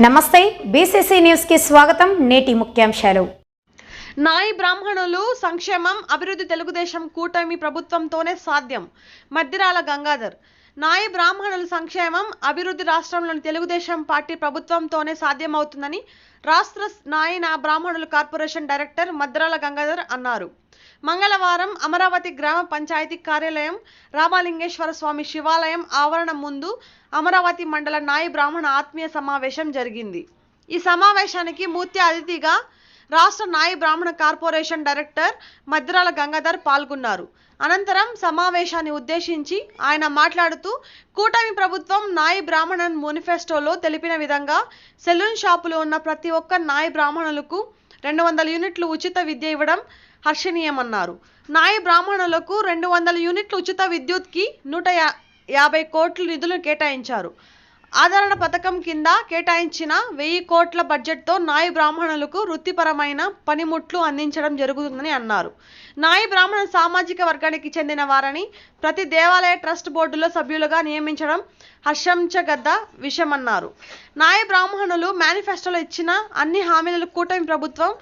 నమస్తే బీసీసీ న్యూస్కి స్వాగతం నేటి ముఖ్యాంశాలు. నాయి బ్రాహ్మణులు సంక్షేమం అభివృద్ధి తెలుగుదేశం కూటమి ప్రభుత్వంతోనే సాధ్యం. మద్దిరాల గంగాధర్ నాయి బ్రాహ్మణుల సంక్షేమం అభివృద్ధి రాష్ట్రంలోని తెలుగుదేశం పార్టీ ప్రభుత్వంతోనే సాధ్యమవుతుందని రాష్ట్ర నాయన బ్రాహ్మణుల కార్పొరేషన్ డైరెక్టర్ మద్రాల గంగాధర్ అన్నారు. మంగళవారం అమరావతి గ్రామ పంచాయతీ కార్యాలయం రామలింగేశ్వర స్వామి శివాలయం ఆవరణం ముందు అమరావతి మండల నాయి బ్రాహ్మణ ఆత్మీయ సమావేశం జరిగింది. ఈ సమావేశానికి ముఖ్య అతిథిగా రాష్ట్ర నాయి బ్రాహ్మణ కార్పొరేషన్ డైరెక్టర్ మద్రాల గంగాధర్ పాల్గొన్నారు. అనంతరం సమావేశాన్ని ఉద్దేశించి ఆయన మాట్లాడుతూ కూటమి ప్రభుత్వం నాయి బ్రాహ్మణన్ మేనిఫెస్టోలో తెలిపిన విధంగా సెలూన్ షాపులు ఉన్న ప్రతి ఒక్క నాయి బ్రాహ్మణులకు రెండు వందల యూనిట్లు ఉచిత విద్య ఇవ్వడం హర్షణీయమన్నారు. నాయి బ్రాహ్మణులకు రెండు వందల యూనిట్లు ఉచిత విద్యుత్కి నూట యా యాభై కోట్ల నిధులు కేటాయించారు. ఆదరణ పథకం కింద కేటాయించిన వెయ్యి కోట్ల బడ్జెట్తో నాయి బ్రాహ్మణులకు వృత్తిపరమైన పనిముట్లు అందించడం జరుగుతుందని అన్నారు. నాయి బ్రాహ్మణ సామాజిక వర్గానికి చెందిన వారని ప్రతి దేవాలయ ట్రస్ట్ బోర్డులో సభ్యులుగా నియమించడం హర్షంచగద్ద విషయమన్నారు నాయి బ్రాహ్మణులు మేనిఫెస్టోలో ఇచ్చిన అన్ని హామీలను కూటమి ప్రభుత్వం